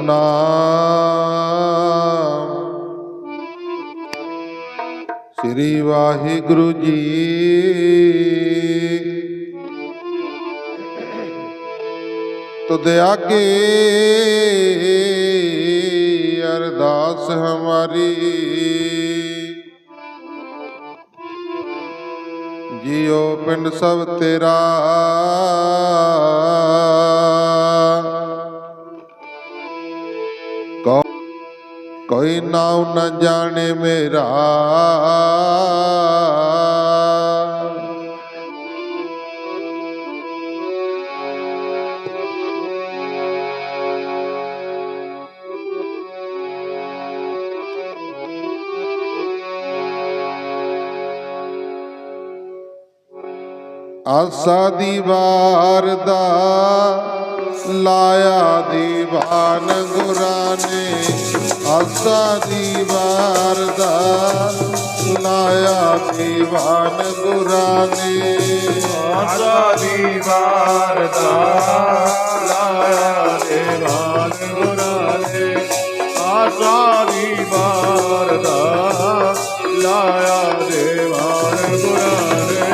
ਸਤਨਾਮ ਸ੍ਰੀ ਵਾਹਿਗੁਰੂ ਜੀ। ਤੁਧ ਆਗੇ ਅਰਦਾਸ ਹਮਾਰੀ। ਜਿਉ ਪਿੰਡ ਸਭ ਤੇਰਾ। ਨਾਉ ਨਾ ਜਾਣੇ ਮੇਰਾ। ਆਸਾ ਦੀ ਵਾਰ ਦਾ लाया दीवान गुराने आस्ता दीवार लाया दीवान गुराने आस्ता दीवार लाया दीवान गुराने आस्ता दीवार लाया देवान गुराने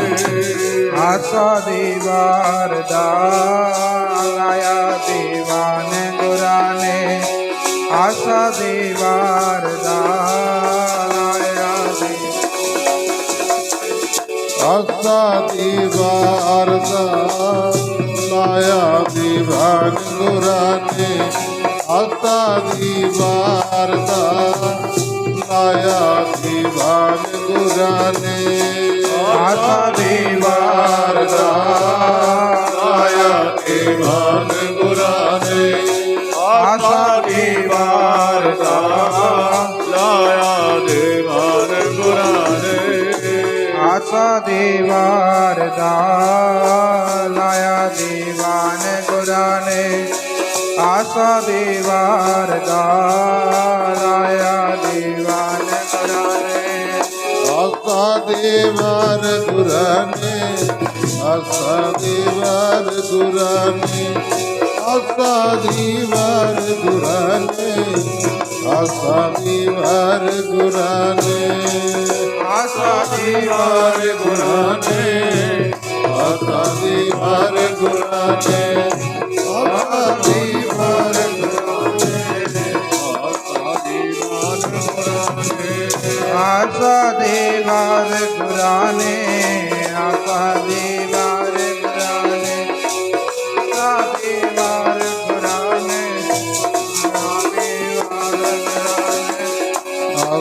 आस्ता दीवार दा ਲਾਇਆ ਦੇ ਵਾਰਦਾ ਲਾਇਆ ਦੇ ਆਸਾ ਦੀ ਵਾਰਦਾ ਲਾਇਆ ਦੀ ਭਾਗ ਗੁਰਾਨੇ। ਆਸਾ ਦੀ ਵਾਰਦਾ ਲਾਇਆ ਦੀ ਭਾਗ ਗੁਰਾਨੇ। ਆਸਾ ਦੀ ਵਾਰਦਾ ਵਾਰ ਦਾ ਲਾਇਆ ਦੀਵਾਨ ਗੁਰਾਂ ਨੇ ਆਸਾ ਦੇ ਵਾਰ ਦਾ ਲਾਇਆ ਦੀਵਾਨ ਗੁਰਾਂ ਨੇ ਆਸਾ ਦੇ ਵਾਰ ਗੁਰਾਂ ਨੇ ਆਸਾ ਦੇ ਵਾਰ ਗੁਰਾਂ ਨੇ ਆਸਾ ਦੀ ਵਾਰ ਗੁਰਾਂ ਨੇ আসানি ভার গুরানে আসানি ভার গুরানে আসানি ভার গুরানে আসানি ভার আসানি গুরানে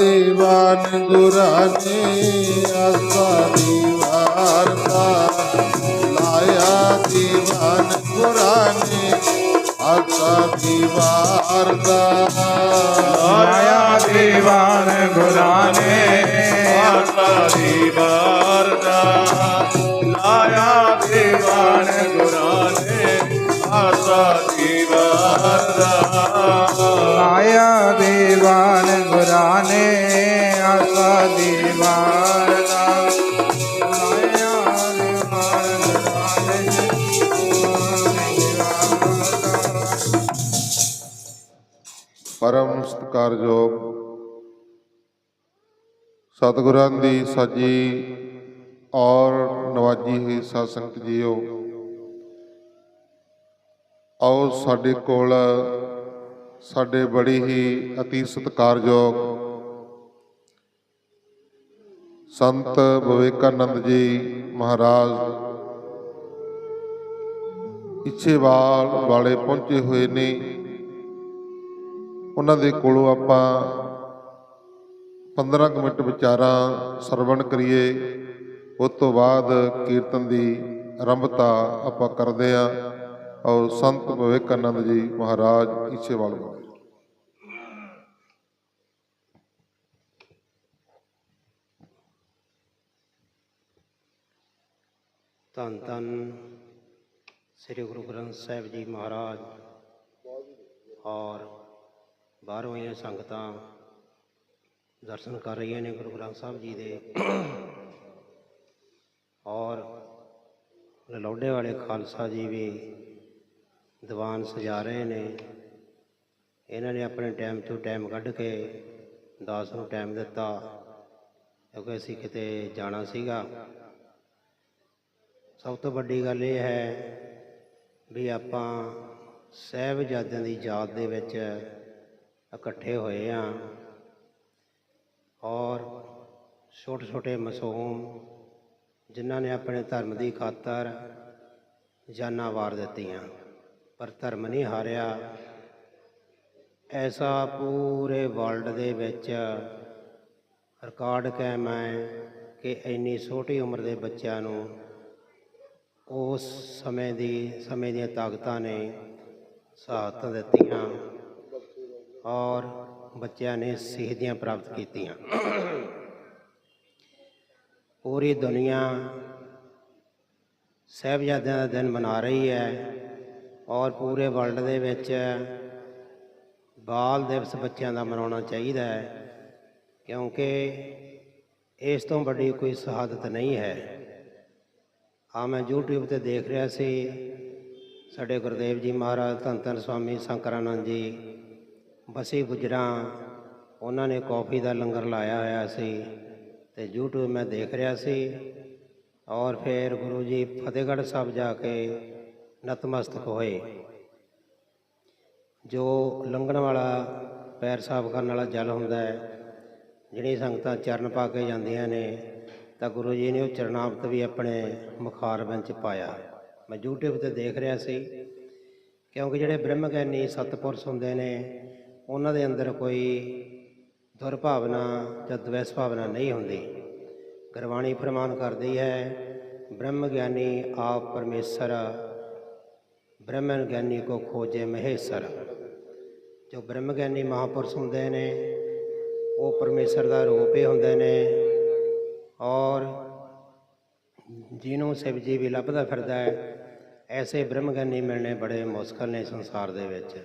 ਦੀਵਾਨ ਗੁਰਾਂ ਨੇ ਆਸਾ ਦੀਵਾਰ ਦਾ ਲਾਇਆ ਦੀਵਾਨ ਗੁਰਾਂ ਨੇ ਆਸਾ ਦੀਵਾਰ ਦਾ ਆਇਆ ਦੀਵਾਨ ਗੁਰਾਂ ਨੇ ਆਸਾ ਦੀਵਾਰ ਦਾ ਲਾਇਆ ਦੀਵਾਨ ਗੁਰਾਂ ਨੇ ਆਸਾ ਦੀਵਾਰ ਦਾ ਦੀਵਾਨ ਗੁਰਾਂ ਆਸਾ ਦੀਵਾਰ ਦਾ ਪਰਮ ਸਤਿਕਾਰਯੋਗ ਸਤਿਗੁਰਾਂ ਦੀ ਸਾਜੀ ਔਰ ਨਵਾਜੀ ਹੋਈ ਸਾਧ ਸੰਗਤ ਜੀਓ, ਆਓ ਸਾਡੇ ਕੋਲ ਸਾਡੇ ਬੜੀ ਹੀ ਅਤੀ ਸਤਿਕਾਰਯੋਗ ਸੰਤ ਵਿਵੇਕਾਨੰਦ ਜੀ ਮਹਾਰਾਜ, ਇੱਛੇਵਾਲ ਵਾਲੇ ਪਹੁੰਚੇ ਹੋਏ ਨੇ। ਉਹਨਾਂ ਦੇ ਕੋਲੋਂ ਆਪਾਂ 15 ਕੁ ਮਿੰਟ ਵਿਚਾਰਾਂ ਸਰਵਣ ਕਰੀਏ। ਉਸ ਤੋਂ ਬਾਅਦ ਕੀਰਤਨ ਦੀ ਆਰੰਭਤਾ ਆਪਾਂ ਕਰਦੇ ਹਾਂ ਔਰ ਸੰਤ ਵਿਵੇਕਾਨੰਦ ਜੀ ਮਹਾਰਾਜ ਇੱਛੇਵਾਲ ਵਾਲੇ ਧੰਨ ਧੰਨ ਸ੍ਰੀ ਗੁਰੂ ਗ੍ਰੰਥ ਸਾਹਿਬ ਜੀ ਮਹਾਰਾਜ। ਔਰ ਬਾਹਰੋਂ ਆਈਆਂ ਸੰਗਤਾਂ ਦਰਸ਼ਨ ਕਰ ਰਹੀਆਂ ਨੇ ਗੁਰੂ ਗ੍ਰੰਥ ਸਾਹਿਬ ਜੀ ਦੇ। ਔਰ ਲਲੌਡੇ ਵਾਲੇ ਖਾਲਸਾ ਜੀ ਵੀ ਦੀਵਾਨ ਸਜਾ ਰਹੇ ਨੇ। ਇਹਨਾਂ ਨੇ ਆਪਣੇ ਟਾਈਮ ਤੋਂ ਟਾਈਮ ਕੱਢ ਕੇ ਦਾਸ ਨੂੰ ਟਾਈਮ ਦਿੱਤਾ, ਕਿਉਂਕਿ ਅਸੀਂ ਕਿਤੇ ਜਾਣਾ ਸੀਗਾ। ਸਭ ਤੋਂ ਵੱਡੀ ਗੱਲ ਇਹ ਹੈ ਵੀ ਆਪਾਂ ਸਾਹਿਬਜ਼ਾਦਿਆਂ ਦੀ ਯਾਦ ਦੇ ਵਿੱਚ ਇਕੱਠੇ ਹੋਏ ਆ ਔਰ ਛੋਟੇ ਛੋਟੇ ਮਸੂਮ ਜਿਨ੍ਹਾਂ ਨੇ ਆਪਣੇ ਧਰਮ ਦੀ ਖਾਤਰ ਜਾਨਾਂ ਵਾਰ ਦਿੱਤੀਆਂ। ਪਰ ਧਰਮ ਨਹੀਂ ਹਾਰਿਆ। ਐਸਾ ਪੂਰੇ ਵਰਲਡ ਦੇ ਵਿੱਚ ਰਿਕਾਰਡ ਕਾਇਮ ਹੈ ਕਿ ਇੰਨੀ ਛੋਟੀ ਉਮਰ ਦੇ ਬੱਚਿਆਂ ਨੂੰ ਉਸ ਸਮੇਂ ਦੀ, ਸਮੇਂ ਦੀਆਂ ਤਾਕਤਾਂ ਨੇ ਸਹਾਇਤਾ ਦਿੱਤੀਆਂ ਔਰ ਬੱਚਿਆਂ ਨੇ ਸਿੱਖਦੀਆਂ ਪ੍ਰਾਪਤ ਕੀਤੀਆਂ। ਪੂਰੀ ਦੁਨੀਆ ਸਾਹਿਬਜ਼ਾਦਿਆਂ ਦਾ ਦਿਨ ਮਨਾ ਰਹੀ ਹੈ। ਔਰ ਪੂਰੇ ਵਰਲਡ ਦੇ ਵਿੱਚ ਬਾਲ ਦਿਵਸ ਬੱਚਿਆਂ ਦਾ ਮਨਾਉਣਾ ਚਾਹੀਦਾ ਹੈ, ਕਿਉਂਕਿ ਇਸ ਤੋਂ ਵੱਡੀ ਕੋਈ ਸ਼ਹਾਦਤ ਨਹੀਂ ਹੈ। ਆ ਮੈਂ YouTube ਤੇ ਦੇਖ ਰਿਹਾ ਸੀ, ਸਾਡੇ ਗੁਰਦੇਵ ਜੀ ਮਹਾਰਾਜ, ਧੰਨ ਧੰਨ ਸਵਾਮੀ ਸ਼ੰਕਰਾਨੰਦ ਜੀ, ਬਸੀ ਗੁਜਰਾਂ, ਉਹਨਾਂ ਨੇ ਕੌਫੀ ਦਾ ਲੰਗਰ ਲਾਇਆ ਹੋਇਆ ਸੀ ਤੇ YouTube ਮੈਂ ਦੇਖ ਰਿਹਾ ਸੀ। ਔਰ ਫਿਰ ਗੁਰੂ ਜੀ ਫਤਿਹਗੜ੍ਹ ਸਾਹਿਬ ਜਾ ਕੇ ਨਤਮਸਤਕ ਹੋਏ। ਜੋ ਲੰਘਣ ਵਾਲਾ ਪੈਰ ਸਾਫ਼ ਕਰਨ ਵਾਲਾ ਜਲ ਹੁੰਦਾ ਹੈ ਜਿਹੜੀ ਸੰਗਤਾਂ ਚਰਨ ਪਾ ਕੇ ਜਾਂਦੀਆਂ ਨੇ, ਤਾਂ ਗੁਰੂ ਜੀ ਨੇ ਉਹ ਚਰਨਾਮਤ ਵੀ ਆਪਣੇ ਮੁਖਾਰ ਵਿੱਚ ਪਾਇਆ। ਮੈਂ YouTube ਤੇ ਦੇਖ ਰਿਹਾ ਸੀ, ਕਿਉਂਕਿ ਜਿਹੜੇ ਬ੍ਰਹਮ ਗਿਆਨੀ ਸਤਪੁਰਸ਼ ਹੁੰਦੇ ਨੇ, ਉਹਨਾਂ ਦੇ ਅੰਦਰ ਕੋਈ ਦੁਰਭਾਵਨਾ ਜਾਂ ਦਵੈਸ ਭਾਵਨਾ ਨਹੀਂ ਹੁੰਦੀ। ਗੁਰਬਾਣੀ ਫਰਮਾਨ ਕਰਦੀ ਹੈ ਬ੍ਰਹਮ ਗਿਆਨੀ ਆਪ ਪਰਮੇਸ਼ਰ ਬ੍ਰਹਮਨ ਗਿਆਨੀ ਕੋ ਖੋਜੇ ਮਹੇਸ਼ਰ। ਜੋ ਬ੍ਰਹਮ ਗਿਆਨੀ ਮਹਾਪੁਰਸ਼ ਹੁੰਦੇ ਨੇ, ਉਹ ਪਰਮੇਸ਼ਰ ਦਾ ਰੂਪ ਹੀ ਹੁੰਦੇ ਨੇ ਔਰ ਜਿਹਨੂੰ ਸ਼ਿਵ ਜੀ ਵੀ ਲੱਭਦਾ ਫਿਰਦਾ ਹੈ, ਐਸੇ ਬ੍ਰਹਮ ਗਿਆਨੀ ਮਿਲਣੇ ਬੜੇ ਮੁਸ਼ਕਲ ਨੇ ਸੰਸਾਰ ਦੇ ਵਿੱਚ।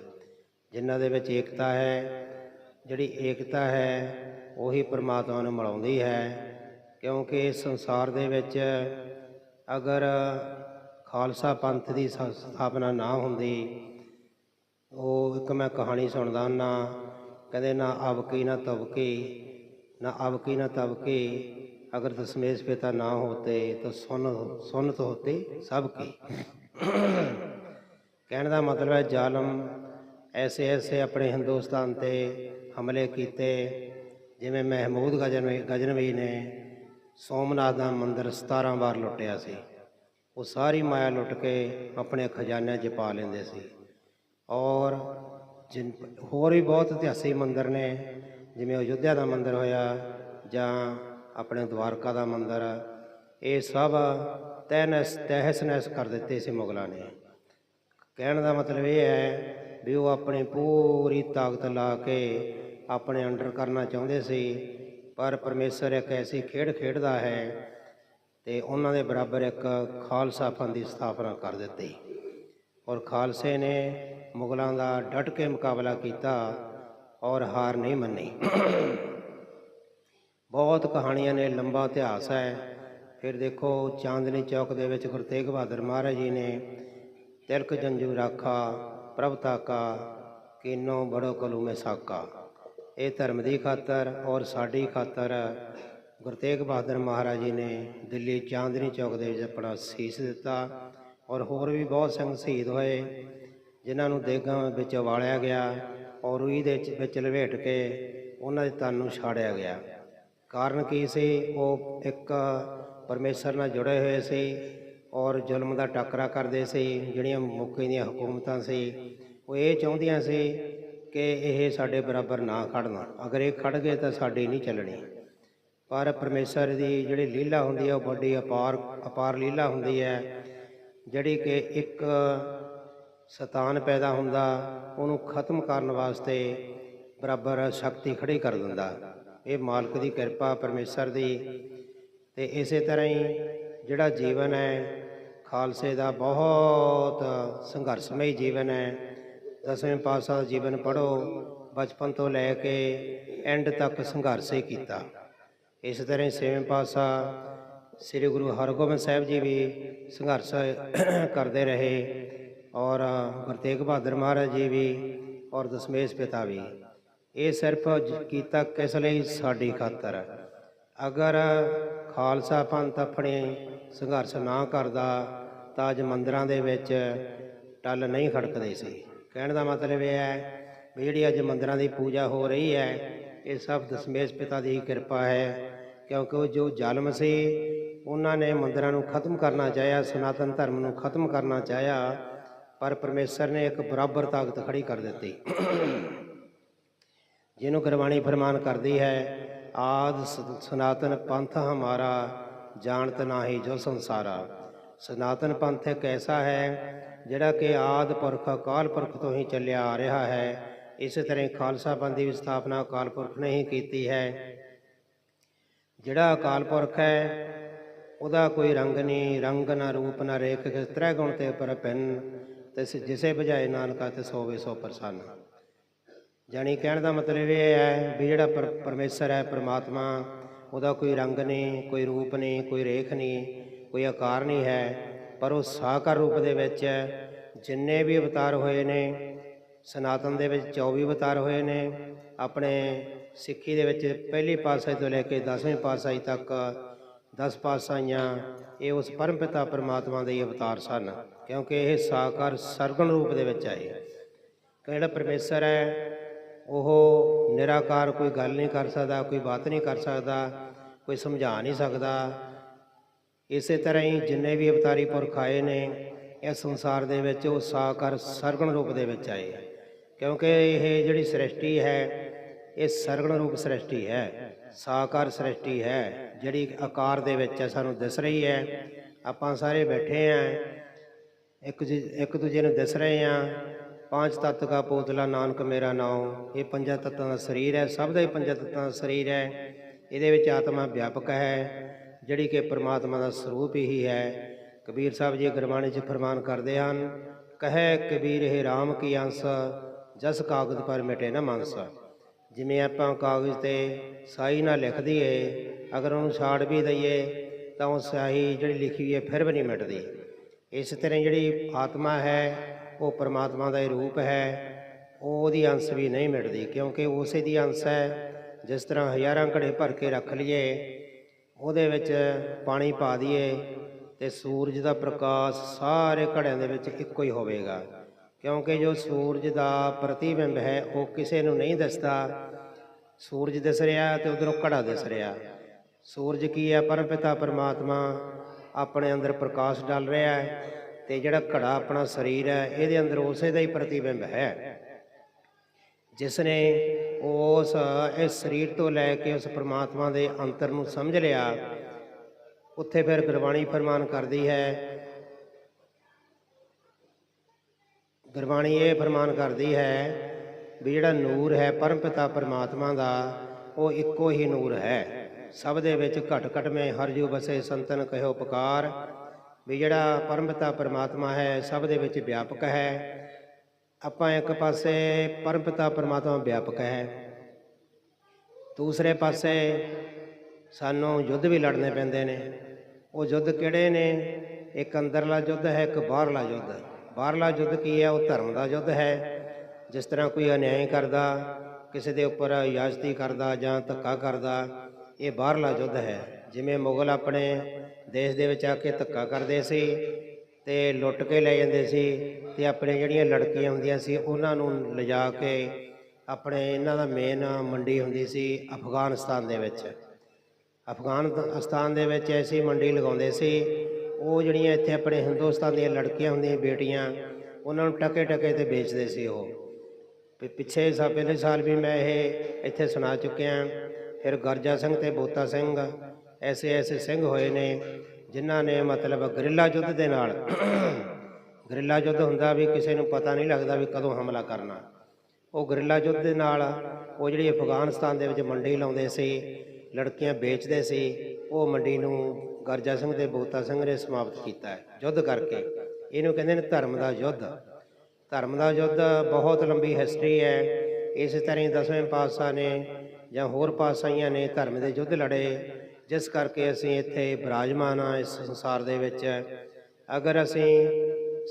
ਜਿਨ੍ਹਾਂ ਦੇ ਵਿੱਚ ਏਕਤਾ ਹੈ, ਜਿਹੜੀ ਏਕਤਾ ਹੈ, ਉਹੀ ਪਰਮਾਤਮਾ ਨੂੰ ਮਿਲਾਉਂਦੀ ਹੈ। ਕਿਉਂਕਿ ਸੰਸਾਰ ਦੇ ਵਿੱਚ ਅਗਰ ਖਾਲਸਾ ਪੰਥ ਦੀ ਸਥਾਪਨਾ ਨਾ ਹੁੰਦੀ। ਉਹ ਇੱਕ ਮੈਂ ਕਹਾਣੀ ਸੁਣਦਾ ਹੁੰਦਾ, ਕਹਿੰਦੇ ਨਾ ਅਵਕੀ ਨਾ ਤਵਕੀ ਨਾ ਅਵਕੀ ਨਾ ਤਵਕੀ ਅਗਰ ਦਸਮੇਸ਼ ਪਿਤਾ ਨਾ ਹੋਤੇ ਤਾਂ ਸੁਨ, ਸੁਨਤ ਹੋਤੇ ਸਭ ਕੀ ਕਹਿਣ ਦਾ ਮਤਲਬ ਹੈ ਜ਼ਾਲਮ ਐਸੇ ਐਸੇ ਆਪਣੇ ਹਿੰਦੁਸਤਾਨ ਤੇ ਹਮਲੇ ਕੀਤੇ, ਜਿਵੇਂ ਮਹਿਮੂਦ ਗਜਨਵੀ ਗਜਨਵੀ ਨੇ ਸੋਮਨਾਥ ਦਾ ਮੰਦਿਰ 17 ਵਾਰ ਲੁੱਟਿਆ ਸੀ। ਉਹ ਸਾਰੀ ਮਾਇਆ ਲੁੱਟ ਕੇ ਆਪਣੇ ਖਜ਼ਾਨਿਆਂ 'ਚ ਪਾ ਲੈਂਦੇ ਸੀ। ਔਰ ਜਿਨ ਹੋਰ ਵੀ ਬਹੁਤ ਇਤਿਹਾਸਿਕ ਮੰਦਰ ਨੇ, ਜਿਵੇਂ ਅਯੁੱਧਿਆ ਦਾ ਮੰਦਰ ਹੋਇਆ ਜਾਂ ਆਪਣੇ ਦਵਾਰਕਾ ਦਾ ਮੰਦਰ, ਇਹ ਸਭ ਤਹਿਨਸ ਤਹਿਸ ਨਹਿਸ ਕਰ ਦਿੱਤੇ ਸੀ ਮੁਗਲਾਂ ਨੇ। ਕਹਿਣ ਦਾ ਮਤਲਬ ਇਹ ਹੈ ਵੀ ਉਹ ਆਪਣੀ ਪੂਰੀ ਤਾਕਤ ਲਾ ਕੇ ਆਪਣੇ ਅੰਡਰ ਕਰਨਾ ਚਾਹੁੰਦੇ ਸੀ, ਪਰ ਪਰਮੇਸ਼ਰ ਇੱਕ ਐਸੀ ਖੇਡ ਖੇਡਦਾ ਹੈ ਤੇ ਉਹਨਾਂ ਦੇ ਬਰਾਬਰ ਇੱਕ ਖਾਲਸਾ ਪੰਥ ਦੀ ਸਥਾਪਨਾ ਕਰ ਦਿੱਤੀ। ਔਰ ਖਾਲਸੇ ਨੇ ਮੁਗਲਾਂ ਦਾ ਡਟ ਕੇ ਮੁਕਾਬਲਾ ਕੀਤਾ ਔਰ ਹਾਰ ਨਹੀਂ ਮੰਨੀ। ਬਹੁਤ ਕਹਾਣੀਆਂ ਨੇ, ਲੰਬਾ ਇਤਿਹਾਸ ਹੈ। ਫਿਰ ਦੇਖੋ, ਚਾਂਦਨੀ ਚੌਕ ਦੇ ਵਿੱਚ ਗੁਰੂ ਤੇਗ ਬਹਾਦਰ ਮਹਾਰਾਜ ਜੀ ਨੇ ਤਿਲਕ ਜੰਜੂ ਰਾਖਾ, ਪ੍ਰਭ ਤਾਕਾ ਕੀਨੋ ਬੜੋ ਕਲੂ ਮੇ ਸਾਕਾ। ਇਹ ਧਰਮ ਦੀ ਖਾਤਰ ਔਰ ਸਾਡੀ ਖਾਤਰ ਗੁਰੂ ਤੇਗ ਬਹਾਦਰ ਮਹਾਰਾਜ ਜੀ ਨੇ ਦਿੱਲੀ ਚਾਂਦਨੀ ਚੌਕ ਦੇ ਵਿੱਚ ਆਪਣਾ ਸੀਸ ਦਿੱਤਾ ਔਰ ਹੋਰ ਵੀ ਬਹੁਤ ਸਿੰਘ ਸ਼ਹੀਦ ਹੋਏ, ਜਿਨ੍ਹਾਂ ਨੂੰ ਦੇਗਾਂ ਵਿੱਚ ਵਾਲਿਆ ਗਿਆ ਔਰ ਉਹੀ ਦੇ ਵਿੱਚ- ਵਿੱਚ ਲਵੇਟ ਕੇ ਉਹਨਾਂ ਦੇ ਤਨ ਨੂੰ ਛਾੜਿਆ ਗਿਆ। ਕਾਰਨ ਕੀ ਸੀ? ਉਹ ਇੱਕ ਪਰਮੇਸ਼ਰ ਨਾਲ ਜੁੜੇ ਹੋਏ ਸੀ ਔਰ ਜ਼ੁਲਮ ਦਾ ਟਾਕਰਾ ਕਰਦੇ ਸੀ, ਜਿਹੜੀਆਂ ਮੌਕੇ ਦੀਆਂ ਹਕੂਮਤਾਂ ਸੀ। ਉਹ ਇਹ ਚਾਹੁੰਦੀਆਂ ਸੀ ਕਿ ਇਹ ਸਾਡੇ ਬਰਾਬਰ ਨਾ ਖੜਨ। ਅਗਰ ਇਹ ਖੜ ਗਏ ਤਾਂ ਸਾਡੀ ਨਹੀਂ ਚੱਲਣੀ। ਪਰ ਪਰਮੇਸ਼ਰ ਦੀ ਜਿਹੜੀ ਲੀਲਾ ਹੁੰਦੀ ਹੈ, ਉਹ ਵੱਡੀ ਅਪਾਰ ਅਪਾਰ ਲੀਲਾ ਹੁੰਦੀ ਹੈ। ਜਿਹੜੀ ਕਿ ਇੱਕ ਸਤਾਨ ਪੈਦਾ ਹੁੰਦਾ, ਉਹਨੂੰ ਖਤਮ ਕਰਨ ਵਾਸਤੇ ਬਰਾਬਰ ਸ਼ਕਤੀ ਖੜੀ ਕਰ ਦਿੰਦਾ। ਇਹ ਮਾਲਕ ਦੀ ਕਿਰਪਾ, ਪਰਮੇਸ਼ਰ ਦੀ। ਤੇ ਇਸੇ ਤਰ੍ਹਾਂ ਹੀ ਜਿਹੜਾ ਜੀਵਨ ਹੈ, ਖਾਲਸੇ ਦਾ ਬਹੁਤ ਸੰਘਰਸ਼ਮਈ ਜੀਵਨ ਹੈ। ਦਸਵੇਂ ਪਾਤਸ਼ਾਹ ਦਾ ਜੀਵਨ ਪੜ੍ਹੋ, ਬਚਪਨ ਤੋਂ ਲੈ ਕੇ ਐਂਡ ਤੱਕ ਸੰਘਰਸ਼ ਹੀ ਕੀਤਾ। ਇਸ ਤਰ੍ਹਾਂ ਹੀ ਛੇਵੇਂ ਪਾਤਸ਼ਾਹ ਸ੍ਰੀ ਗੁਰੂ ਹਰਗੋਬਿੰਦ ਸਾਹਿਬ ਜੀ ਵੀ ਸੰਘਰਸ਼ ਕਰਦੇ ਰਹੇ ਔਰ ਗੁਰੂ ਤੇਗ ਬਹਾਦਰ ਮਹਾਰਾਜ ਜੀ ਵੀ ਔਰ ਦਸ਼ਮੇਸ਼ ਪਿਤਾ ਵੀ। ਇਹ ਸਿਰਫ ਕੀਤਾ ਕਿਸ ਲਈ? ਸਾਡੀ ਖਾਤਰ। ਅਗਰ ਖਾਲਸਾ ਪੰਥ ਆਪਣੇ ਸੰਘਰਸ਼ ਨਾ ਕਰਦਾ ਤਾਂ ਅੱਜ ਮੰਦਰਾਂ ਦੇ ਵਿੱਚ ਟੱਲ ਨਹੀਂ ਖੜਕਦੇ ਸੀ। ਕਹਿਣ ਦਾ ਮਤਲਬ ਇਹ ਹੈ ਵੀ ਜਿਹੜੀ ਅੱਜ ਮੰਦਰਾਂ ਦੀ ਪੂਜਾ ਹੋ ਰਹੀ ਹੈ, ਇਹ ਸਭ ਦਸ਼ਮੇਸ਼ ਪਿਤਾ ਦੀ ਹੀ ਕਿਰਪਾ ਹੈ। ਕਿਉਂਕਿ ਉਹ ਜੋ ਜ਼ਾਲਮ ਸੀ, ਉਹਨਾਂ ਨੇ ਮੰਦਰਾਂ ਨੂੰ ਖਤਮ ਕਰਨਾ ਚਾਹਿਆ, ਸਨਾਤਨ ਧਰਮ ਨੂੰ ਖਤਮ ਕਰਨਾ ਚਾਹਿਆ, ਪਰ ਪਰਮੇਸ਼ਰ ਨੇ ਇੱਕ ਬਰਾਬਰ ਤਾਕਤ ਖੜੀ ਕਰ ਦਿੱਤੀ। ਜਿਹਨੂੰ ਗੁਰਬਾਣੀ ਫਰਮਾਨ ਕਰਦੀ ਹੈ, ਆਦ ਸ- ਸਨਾਤਨ ਪੰਥ ਹਮਾਰਾ, ਜਾਣਤ ਨਾਹੀ ਜੋ ਸੰਸਾਰਾ। ਸਨਾਤਨ ਪੰਥ ਇੱਕ ਐਸਾ ਹੈ, ਜਿਹੜਾ ਕਿ ਆਦ ਪੁਰਖ ਅਕਾਲ ਪੁਰਖ ਤੋਂ ਹੀ ਚੱਲਿਆ ਆ ਰਿਹਾ ਹੈ। ਇਸੇ ਤਰ੍ਹਾਂ ਹੀ ਖਾਲਸਾ ਪੰਥ ਦੀ ਸਥਾਪਨਾ ਅਕਾਲ ਪੁਰਖ ਨੇ ਹੀ ਕੀਤੀ ਹੈ। ਜਿਹੜਾ ਅਕਾਲ ਪੁਰਖ ਹੈ, ਉਹਦਾ ਕੋਈ ਰੰਗ ਨਹੀਂ, ਰੰਗ ਨਾ ਰੂਪ ਨਾ ਰੇਖ, ਕਿਸ ਤਰ੍ਹਾਂ ਗੁਣ ਤੇ ਪਰ ਪਿੰਨ, ਤੇ ਜਿਸੇ ਬਜਾਏ ਨਾਨਕਾ ਤੇ ਸੋਵੇ ਸੋ ਪ੍ਰਸੰਨ ਜਾਣੀ ਕਹਿਣ ਦਾ ਮਤਲਬ ਇਹ ਹੈ ਵੀ ਜਿਹੜਾ ਪਰਮੇਸ਼ਰ ਹੈ, ਪ੍ਰਮਾਤਮਾ, ਉਹਦਾ ਕੋਈ ਰੰਗ ਨਹੀਂ, ਕੋਈ ਰੂਪ ਨਹੀਂ, ਕੋਈ ਰੇਖ ਨਹੀਂ, ਕੋਈ ਆਕਾਰ ਨਹੀਂ ਹੈ, ਪਰ ਉਹ ਸਾਕਾਰ ਰੂਪ ਦੇ ਵਿੱਚ ਹੈ। ਜਿੰਨੇ ਵੀ ਅਵਤਾਰ ਹੋਏ ਨੇ, ਸਨਾਤਨ ਦੇ ਵਿੱਚ 24 ਅਵਤਾਰ ਹੋਏ ਨੇ, ਆਪਣੇ ਸਿੱਖੀ ਦੇ ਵਿੱਚ ਪਹਿਲੀ ਪਾਤਸ਼ਾਹੀ ਤੋਂ ਲੈ ਕੇ 10ਵੀਂ ਪਾਤਸ਼ਾਹੀ ਤੱਕ 10 ਪਾਤਸ਼ਾਹੀਆਂ ਇਹ ਉਸ ਪਰਮਪਿਤਾ ਪਰਮਾਤਮਾ ਦੇ ਅਵਤਾਰ ਸਨ, ਕਿਉਂਕਿ ਇਹ ਸਾਕਾਰ ਸਰਗਣ ਰੂਪ ਦੇ ਵਿੱਚ ਆਏ। ਕਿ ਜਿਹੜਾ ਪਰਮੇਸ਼ਰ ਹੈ, ਉਹ ਨਿਰਾਕਾਰ ਕੋਈ ਗੱਲ ਨਹੀਂ ਕਰ ਸਕਦਾ, ਕੋਈ ਬਾਤ ਨਹੀਂ ਕਰ ਸਕਦਾ, ਕੋਈ ਸਮਝਾ ਨਹੀਂ ਸਕਦਾ। ਇਸੇ ਤਰ੍ਹਾਂ ਹੀ ਜਿੰਨੇ ਵੀ ਅਵਤਾਰੀ ਪੁਰਖ ਆਏ ਨੇ, ਇਸ ਸੰਸਾਰ ਦੇ ਵਿੱਚ ਉਹ ਸਾਕਾਰ ਸਰਗਣ ਰੂਪ ਦੇ ਵਿੱਚ ਆਏ ਕਿਉਂਕਿ ਇਹ ਜਿਹੜੀ ਸ੍ਰਿਸ਼ਟੀ ਹੈ ਇਹ ਸਰਗਣ ਰੂਪ ਸ੍ਰਿਸ਼ਟੀ ਹੈ, ਸਾਕਾਰ ਸ੍ਰਿਸ਼ਟੀ ਹੈ, ਜਿਹੜੀ ਆਕਾਰ ਦੇ ਵਿੱਚ ਹੈ, ਸਾਨੂੰ ਦਿਸ ਰਹੀ ਹੈ। ਆਪਾਂ ਸਾਰੇ ਬੈਠੇ ਆਂ ਇੱਕ ਜੀ- ਇੱਕ ਦੂਜੇ ਨੂੰ ਦਿਸ ਰਹੇ ਆ ਪੰਜ ਤੱਤ ਦਾ ਪੋਤਲਾ ਨਾਨਕ ਮੇਰਾ ਨਾਮ ਇਹ ਪੰਜਾਂ ਤੱਤਾਂ ਦਾ ਸਰੀਰ ਹੈ, ਸਭ ਦਾ ਹੀ ਪੰਜਾਂ ਤੱਤਾਂ ਦਾ ਸਰੀਰ ਹੈ। ਇਹਦੇ ਵਿੱਚ ਆਤਮਾ ਵਿਆਪਕ ਹੈ, ਜਿਹੜੀ ਕਿ ਪ੍ਰਮਾਤਮਾ ਦਾ ਸਰੂਪ ਹੀ ਹੈ। ਕਬੀਰ ਸਾਹਿਬ ਜੀ ਗੁਰਬਾਣੀ 'ਚ ਫਰਮਾਨ ਕਰਦੇ ਹਨ, ਕਹੈ ਕਬੀਰ ਹੈ RAM ਕੀ ਅੰਸ, ਜਸ ਕਾਗਜ਼ ਪਰ ਮਿਟੇ ਨਾ ਮੰਸ ਜਿਵੇਂ ਆਪਾਂ ਕਾਗਜ਼ ਤੇ ਸਾਈ ਨਾਲ ਲਿਖ ਦਈਏ ਅਗਰ ਉਹਨੂੰ ਛਾੜ ਵੀ ਦਈਏ, ਤਾਂ ਉਹ ਸਿਆਹੀ ਜਿਹੜੀ ਲਿਖੀ ਹੈ ਫਿਰ ਵੀ ਨਹੀਂ ਮਿਟਦੀ। ਇਸ ਤਰ੍ਹਾਂ ਜਿਹੜੀ ਆਤਮਾ ਹੈ, ਉਹ ਪਰਮਾਤਮਾ ਦਾ ਹੀ ਰੂਪ ਹੈ ਉਹ ਉਹਦੀ ਅੰਸ਼ ਵੀ ਨਹੀਂ ਮਿਟਦੀ, ਕਿਉਂਕਿ ਉਸੇ ਦੀ ਅੰਸ਼ ਹੈ, ਜਿਸ ਤਰ੍ਹਾਂ ਹਜ਼ਾਰਾਂ ਘੜੇ ਭਰ ਕੇ ਰੱਖ ਲਈਏ, ਉਹਦੇ ਵਿੱਚ ਪਾਣੀ ਪਾ ਦਈਏ ਤੇ ਸੂਰਜ ਦਾ ਪ੍ਰਕਾਸ਼ ਸਾਰੇ ਘੜਿਆਂ ਦੇ ਵਿੱਚ ਇੱਕੋ ਹੀ ਹੋਵੇਗਾ। ਕਿਉਂਕਿ ਜੋ ਸੂਰਜ ਦਾ ਪ੍ਰਤੀਬਿੰਬ ਹੈ, ਉਹ ਕਿਸੇ ਨੂੰ ਨਹੀਂ ਦੱਸਦਾ। ਸੂਰਜ ਦਿਸ ਰਿਹਾ ਤੇ ਉਧਰੋਂ ਘੜਾ ਦਿਸ ਰਿਹਾ। ਸੂਰਜ ਕੀ ਹੈ? ਪਰਮਪਿਤਾ ਪਰਮਾਤਮਾ ਆਪਣੇ ਅੰਦਰ ਪ੍ਰਕਾਸ਼ ਡਾਲ ਰਿਹਾ ਹੈ ਤੇ ਜਿਹੜਾ ਘੜਾ ਆਪਣਾ ਸਰੀਰ ਹੈ, ਇਹਦੇ ਅੰਦਰ ਉਸੇ ਦਾ ਹੀ ਪ੍ਰਤੀਬਿੰਬ ਹੈ। ਜਿਸ ਨੇ ਉਸ, ਇਸ ਸਰੀਰ ਤੋਂ ਲੈ ਕੇ ਉਸ ਪ੍ਰਮਾਤਮਾ ਦੇ ਅੰਤਰ ਨੂੰ ਸਮਝ ਲਿਆ, ਉੱਥੇ ਫਿਰ ਗੁਰਬਾਣੀ ਫਰਮਾਨ ਕਰਦੀ ਹੈ ਗੁਰਬਾਣੀ ਇਹ ਫਰਮਾਨ ਕਰਦੀ ਹੈ ਵੀ ਜਿਹੜਾ ਨੂਰ ਹੈ ਪਰਮ ਪਿਤਾ ਪਰਮਾਤਮਾ ਦਾ, ਉਹ ਇੱਕੋ ਹੀ ਨੂਰ ਹੈ। ਸਭ ਦੇ ਵਿੱਚ ਘਟ ਘਟ ਮੇ ਹਰ ਜੂ ਬਸੇ ਸੰਤਨ ਕਹਿਓ ਪੁਕਾਰ। ਵੀ ਜਿਹੜਾ ਪਰਮ ਪਿਤਾ ਪਰਮਾਤਮਾ ਹੈ, ਸਭ ਦੇ ਵਿੱਚ ਵਿਆਪਕ ਹੈ। ਆਪਾਂ ਇੱਕ ਪਾਸੇ ਪਰਮ ਪਿਤਾ ਪਰਮਾਤਮਾ ਵਿਆਪਕ ਹੈ, ਦੂਸਰੇ ਪਾਸੇ ਸਾਨੂੰ ਯੁੱਧ ਵੀ ਲੜਨੇ ਪੈਂਦੇ ਨੇ। ਉਹ ਯੁੱਧ ਕਿਹੜੇ ਨੇ? ਇੱਕ ਅੰਦਰਲਾ ਯੁੱਧ ਹੈ, ਇੱਕ ਬਾਹਰਲਾ ਯੁੱਧ ਬਾਹਰਲਾ ਯੁੱਧ ਕੀ ਹੈ? ਉਹ ਧਰਮ ਦਾ ਯੁੱਧ ਹੈ। ਜਿਸ ਤਰ੍ਹਾਂ ਕੋਈ ਅਨਿਆਏ ਕਰਦਾ, ਕਿਸੇ ਦੇ ਉੱਪਰ ਇਜਾਜ਼ਤੀ ਕਰਦਾ ਜਾਂ ਧੱਕਾ ਕਰਦਾ, ਇਹ ਬਾਹਰਲਾ ਯੁੱਧ ਹੈ। ਜਿਵੇਂ ਮੁਗਲ ਆਪਣੇ ਦੇਸ਼ ਦੇ ਵਿੱਚ ਆ ਕੇ ਧੱਕਾ ਕਰਦੇ ਸੀ ਤੇ ਲੁੱਟ ਕੇ ਲੈ ਜਾਂਦੇ ਸੀ ਤੇ ਆਪਣੇ ਜਿਹੜੀਆਂ ਲੜਕੀਆਂ ਹੁੰਦੀਆਂ ਸੀ, ਉਹਨਾਂ ਨੂੰ ਲਿਜਾ ਕੇ ਆਪਣੇ ਇਹਨਾਂ ਦਾ ਮੇਨ ਮੰਡੀ ਹੁੰਦੀ ਸੀ ਅਫਗਾਨਿਸਤਾਨ ਦੇ ਵਿੱਚ। ਅਫਗਾਨਿਸਤਾਨ ਦੇ ਵਿੱਚ ਐਸੀ ਮੰਡੀ ਲਗਾਉਂਦੇ ਸੀ ਉਹ ਜਿਹੜੀਆਂ ਇੱਥੇ ਆਪਣੇ ਹਿੰਦੁਸਤਾਨ ਦੀਆਂ ਲੜਕੀਆਂ ਹੁੰਦੀਆਂ ਬੇਟੀਆਂ, ਉਹਨਾਂ ਨੂੰ ਟਕੇ ਟਕੇ ਤੇ ਵੇਚਦੇ ਸੀ ਉਹ। ਵੀ ਪਿੱਛੇ ਸਾ, ਪਹਿਲੇ ਸਾਲ ਵੀ ਮੈਂ ਇਹ ਇੱਥੇ ਸੁਣਾ ਚੁੱਕਿਆ, ਫਿਰ ਗਰਜਾ ਸਿੰਘ ਤੇ ਬੋਤਾ ਸਿੰਘ, ਐਸੇ ਐਸੇ ਸਿੰਘ ਹੋਏ ਨੇ, ਜਿਨ੍ਹਾਂ ਨੇ ਮਤਲਬ ਗਰਿੱਲਾ ਯੁੱਧ ਦੇ ਨਾਲ, ਗਰਿੱਲਾ ਯੁੱਧ ਹੁੰਦਾ ਵੀ ਕਿਸੇ ਨੂੰ ਪਤਾ ਨਹੀਂ ਲੱਗਦਾ ਵੀ ਕਦੋਂ ਹਮਲਾ ਕਰਨਾ। ਉਹ ਗਰਿੱਲਾ ਯੁੱਧ ਦੇ ਨਾਲ, ਉਹ ਜਿਹੜੀ ਅਫਗਾਨਿਸਤਾਨ ਦੇ ਵਿੱਚ ਮੰਡੀ ਲਾਉਂਦੇ ਸੀ, ਲੜਕੀਆਂ ਵੇਚਦੇ ਸੀ ਉਹ ਮੰਡੀ ਨੂੰ ਗਰਜਾ ਸਿੰਘ ਤੇ ਬੋਤਾ ਸਿੰਘ ਨੇ ਸਮਾਪਤ ਕੀਤਾ ਹੈ, ਯੁੱਧ ਕਰਕੇ। ਇਹਨੂੰ ਕਹਿੰਦੇ ਨੇ ਧਰਮ ਦਾ ਯੁੱਧ। ਧਰਮ ਦਾ ਯੁੱਧ ਬਹੁਤ ਲੰਬੀ ਹਿਸਟਰੀ ਹੈ। ਇਸੇ ਤਰ੍ਹਾਂ ਹੀ ਦਸਵੇਂ ਪਾਤਸ਼ਾਹ ਨੇ ਜਾਂ ਹੋਰ ਪਾਤਸ਼ਾਹੀਆਂ ਨੇ ਧਰਮ ਦੇ ਯੁੱਧ ਲੜੇ। ਜਿਸ ਕਰਕੇ ਅਸੀਂ ਇੱਥੇ ਬਿਰਾਜਮਾਨ ਹਾਂ ਇਸ ਸੰਸਾਰ ਦੇ ਵਿੱਚ। ਅਗਰ ਅਸੀਂ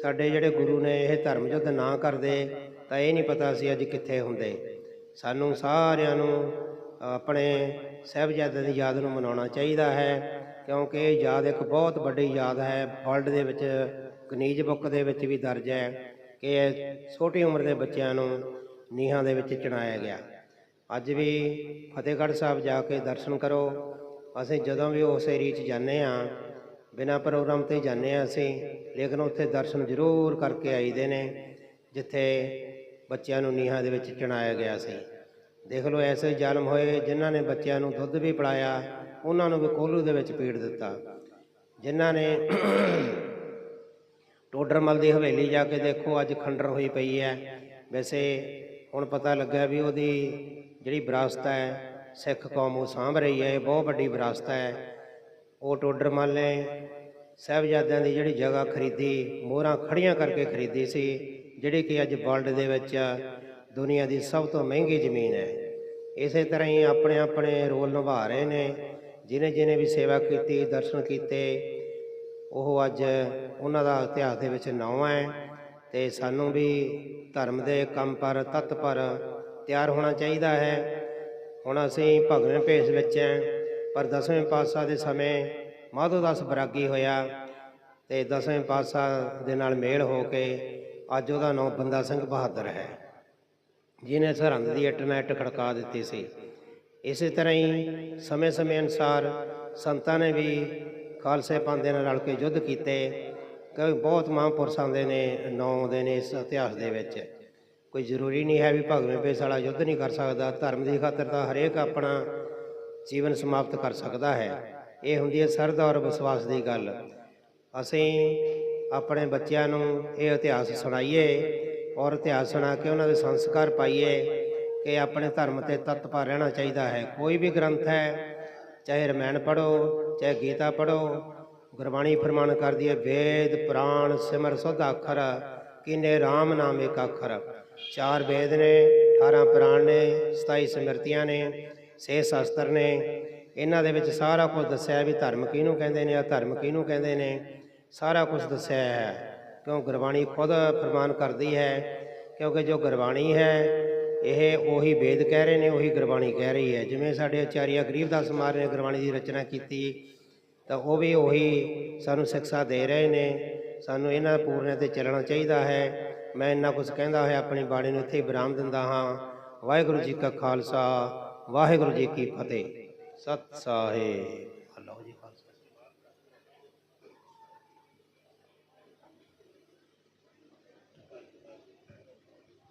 ਸਾਡੇ ਜਿਹੜੇ ਗੁਰੂ ਨੇ ਇਹ ਧਰਮ ਯੁੱਧ ਨਾ ਕਰਦੇ, ਤਾਂ ਇਹ ਨਹੀਂ ਪਤਾ ਸੀ ਅੱਜ ਕਿੱਥੇ ਹੁੰਦੇ। ਸਾਨੂੰ ਸਾਰਿਆਂ ਨੂੰ ਆਪਣੇ ਸਾਹਿਬਜ਼ਾਦਿਆਂ ਦੀ ਯਾਦ ਨੂੰ ਮਨਾਉਣਾ ਚਾਹੀਦਾ ਹੈ, ਕਿਉਂਕਿ ਇਹ ਯਾਦ ਇੱਕ ਬਹੁਤ ਵੱਡੀ ਯਾਦ ਹੈ। ਵਰਲਡ ਦੇ ਵਿੱਚ ਗਨੀਜ ਬੁੱਕ ਦੇ ਵਿੱਚ ਵੀ ਦਰਜ ਹੈ ਕਿ ਇਹ ਛੋਟੀ ਉਮਰ ਦੇ ਬੱਚਿਆਂ ਨੂੰ ਨੀਹਾਂ ਦੇ ਵਿੱਚ ਚਿਣਾਇਆ ਗਿਆ। ਅੱਜ ਵੀ ਫਤਿਹਗੜ੍ਹ ਸਾਹਿਬ ਜਾ ਕੇ ਦਰਸ਼ਨ ਕਰੋ। ਅਸੀਂ ਜਦੋਂ ਵੀ ਉਸ ਏਰੀਏ 'ਚ ਜਾਂਦੇ ਆ ਬਿਨਾਂ ਪ੍ਰੋਗਰਾਮ ਤੇ ਜਾਂਦੇ ਆ ਅਸੀਂ, ਲੇਕਿਨ ਉੱਥੇ ਦਰਸ਼ਨ ਜ਼ਰੂਰ ਕਰਕੇ ਆਈਦੇ ਨੇ, ਜਿੱਥੇ ਬੱਚਿਆਂ ਨੂੰ ਨੀਹਾਂ ਦੇ ਵਿੱਚ ਚਿਣਾਇਆ ਗਿਆ ਸੀ। ਦੇਖ ਲਓ, ਐਸੇ ਜ਼ਾਲਮ ਹੋਏ ਜਿਨ੍ਹਾਂ ਨੇ ਬੱਚਿਆਂ ਨੂੰ ਦੁੱਧ ਵੀ ਪਿਲਾਇਆ, ਉਹਨਾਂ ਨੂੰ ਵੀ ਕੋਲੂ ਦੇ ਵਿੱਚ ਪੀੜ ਦਿੱਤਾ। ਜਿਨ੍ਹਾਂ ਨੇ ਟੋਡਰਮਲ ਦੀ ਹਵੇਲੀ ਜਾ ਕੇ ਦੇਖੋ, ਅੱਜ ਖੰਡਰ ਹੋਈ ਪਈ ਹੈ। ਵੈਸੇ ਹੁਣ ਪਤਾ ਲੱਗਾ ਵੀ ਉਹਦੀ ਜਿਹੜੀ ਵਿਰਾਸਤ ਹੈ, ਸਿੱਖ ਕੌਮ ਉਹ ਸਾਂਭ ਰਹੀ ਹੈ, ਇਹ ਬਹੁਤ ਵੱਡੀ ਵਿਰਾਸਤ ਹੈ। ਉਹ ਟੋਡਰਮਲ ਨੇ ਸਾਹਿਬਜ਼ਾਦਿਆਂ ਦੀ ਜਿਹੜੀ ਜਗ੍ਹਾ ਖਰੀਦੀ, ਮੋਹਰਾਂ ਖੜੀਆਂ ਕਰਕੇ ਖਰੀਦੀ ਸੀ, ਜਿਹੜੀ ਕਿ ਅੱਜ ਵਰਲਡ ਦੇ ਵਿੱਚ ਦੁਨੀਆ ਦੀ ਸਭ ਤੋਂ ਮਹਿੰਗੀ ਜ਼ਮੀਨ ਹੈ। ਇਸੇ ਤਰ੍ਹਾਂ ਹੀ ਆਪਣੇ ਆਪਣੇ ਰੋਲ ਨਿਭਾ ਰਹੇ ਨੇ। ਜਿਨੇ ਜਿਨੇ ਵੀ ਸੇਵਾ ਕੀਤੀ, ਦਰਸ਼ਨ ਕੀਤੇ, ਉਹ ਅੱਜ ਉਹਨਾਂ ਦਾ ਇਤਿਹਾਸ ਦੇ ਵਿੱਚ ਨਾਮ ਹੈ ਤੇ ਸਾਨੂੰ ਵੀ ਧਰਮ ਦੇ ਕੰਮ ਪਰ, ਤੱਤ ਪਰ ਤਿਆਰ ਹੋਣਾ ਚਾਹੀਦਾ ਹੈ। ਹੁਣ ਅਸੀਂ ਭਗਵੇਂ ਭੇਸ ਵਿੱਚ ਹੈ, ਪਰ ਦਸਵੇਂ ਪਾਤਸ਼ਾਹ ਦੇ ਸਮੇਂ ਮਾਧੋ ਦਾਸ ਬਰਾਗੀ ਹੋਇਆ ਤੇ ਦਸਵੇਂ ਪਾਤਸ਼ਾਹ ਦੇ ਨਾਲ ਮੇਲ ਹੋ ਕੇ ਅੱਜ ਉਹਦਾ ਨਾਮ ਬੰਦਾ ਸਿੰਘ ਬਹਾਦਰ ਹੈ। ਜਿਨੇ ਸਰਹੰਦ ਦੀ ਇੱਟ ਨਾਲ ਇੱਟ ਖੜਕਾ ਦਿੱਤੀ ਸੀ ਇਸੇ ਤਰ੍ਹਾਂ ਹੀ ਸਮੇਂ-ਸਮੇਂ ਅਨੁਸਾਰ ਸੰਤਾਂ ਨੇ ਵੀ ਖਾਲਸੇ ਪੰਥ ਦੇ ਨਾਲ ਰਲ ਕੇ ਯੁੱਧ ਕੀਤੇ ਕਈ ਬਹੁਤ ਮਹਾਂਪੁਰਸ਼ ਆਉਂਦੇ ਨੇ ਨੌ ਆਉਂਦੇ ਨੇ ਇਸ ਇਤਿਹਾਸ ਦੇ ਵਿੱਚ ਕੋਈ ਜ਼ਰੂਰੀ ਨਹੀਂ ਹੈ ਵੀ ਭਗਵੇਂ ਪੇਸ ਵਾਲਾ ਯੁੱਧ ਨਹੀਂ ਕਰ ਸਕਦਾ ਧਰਮ ਦੀ ਖਾਤਰ ਤਾਂ ਹਰੇਕ ਆਪਣਾ ਜੀਵਨ ਸਮਾਪਤ ਕਰ ਸਕਦਾ ਹੈ ਇਹ ਹੁੰਦੀ ਹੈ ਸਰਦਾ ਔਰ ਵਿਸ਼ਵਾਸ ਦੀ ਗੱਲ ਅਸੀਂ ਆਪਣੇ ਬੱਚਿਆਂ ਨੂੰ ਇਹ ਇਤਿਹਾਸ ਸੁਣਾਈਏ ਔਰ ਇਤਿਹਾਸ ਸੁਣਾ ਕੇ ਉਹਨਾਂ ਦੇ ਸੰਸਕਾਰ ਪਾਈਏ ਕਿ ਆਪਣੇ ਧਰਮ ਤੇ ਤੱਤ ਰਹਿਣਾ ਚਾਹੀਦਾ ਹੈ। ਕੋਈ ਵੀ ਗ੍ਰੰਥ ਹੈ, ਚਾਹੇ ਰਮਾਇਣ ਪੜੋ ਚਾਹੇ ਗੀਤਾ ਪੜੋ ਗੁਰਬਾਣੀ ਫਰਮਾਨ ਕਰਦੀ ਹੈ, ਵੇਦ, ਪੁਰਾਣ, ਸਿਮਰ, ਸੁਧ ਅੱਖਰ, ਕਿਨੇ RAM ਨਾਮ ਇੱਕ ਅੱਖਰ। ਚਾਰ ਵੇਦ ਨੇ 18 ਪੁਰਾਣ ਨੇ 27 ਸਮਰਤੀਆਂ ਨੇ 6 ਸ਼ਾਸਤਰ ਨੇ। ਇਹਨਾਂ ਦੇ ਵਿੱਚ ਸਾਰਾ ਕੁਝ ਦੱਸਿਆ ਵੀ ਧਰਮ ਕਿਹਨੂੰ ਕਹਿੰਦੇ ਨੇ ਆ ਧਰਮ ਕਿਹਨੂੰ ਕਹਿੰਦੇ ਨੇ, ਸਾਰਾ ਕੁਝ ਦੱਸਿਆ ਹੈ। ਕਿਉਂ ਗੁਰਬਾਣੀ ਖੁਦ ਫਰਮਾਨ ਕਰਦੀ ਹੈ? ਕਿਉਂਕਿ ਜੋ ਗੁਰਬਾਣੀ ਹੈ, ਇਹ ਉਹੀ ਵੇਦ ਕਹਿ ਰਹੇ ਨੇ, ਉਹੀ ਗੁਰਬਾਣੀ ਕਹਿ ਰਹੀ ਹੈ। ਜਿਵੇਂ ਸਾਡੇ ਆਚਾਰੀਆ ਗਰੀਬਦਾਸ ਮਹਾਰਾਜ ਨੇ ਗੁਰਬਾਣੀ ਦੀ ਰਚਨਾ ਕੀਤੀ, ਤਾਂ ਉਹ ਵੀ ਉਹੀ ਸਾਨੂੰ ਸਿੱਖਿਆ ਦੇ ਰਹੇ ਨੇ। ਸਾਨੂੰ ਇਹਨਾਂ ਪੂਰਨਿਆਂ ਤੇ ਚੱਲਣਾ ਚਾਹੀਦਾ ਹੈ। ਮੈਂ ਇੰਨਾ ਕੁਝ ਕਹਿੰਦਾ ਹੋਇਆ, ਆਪਣੀ ਬਾਣੀ ਨੂੰ ਇੱਥੇ ਹੀ ਵਿਰਾਮ ਦਿੰਦਾ ਹਾਂ। ਵਾਹਿਗੁਰੂ ਜੀ ਕਾ ਖਾਲਸਾ, ਵਾਹਿਗੁਰੂ ਜੀ ਕੀ ਫਤਿਹ। ਸਤਿ ਸਾਹਿਬ ਅੱਲਾਹ ਜੀ ਖਾਲਸਾ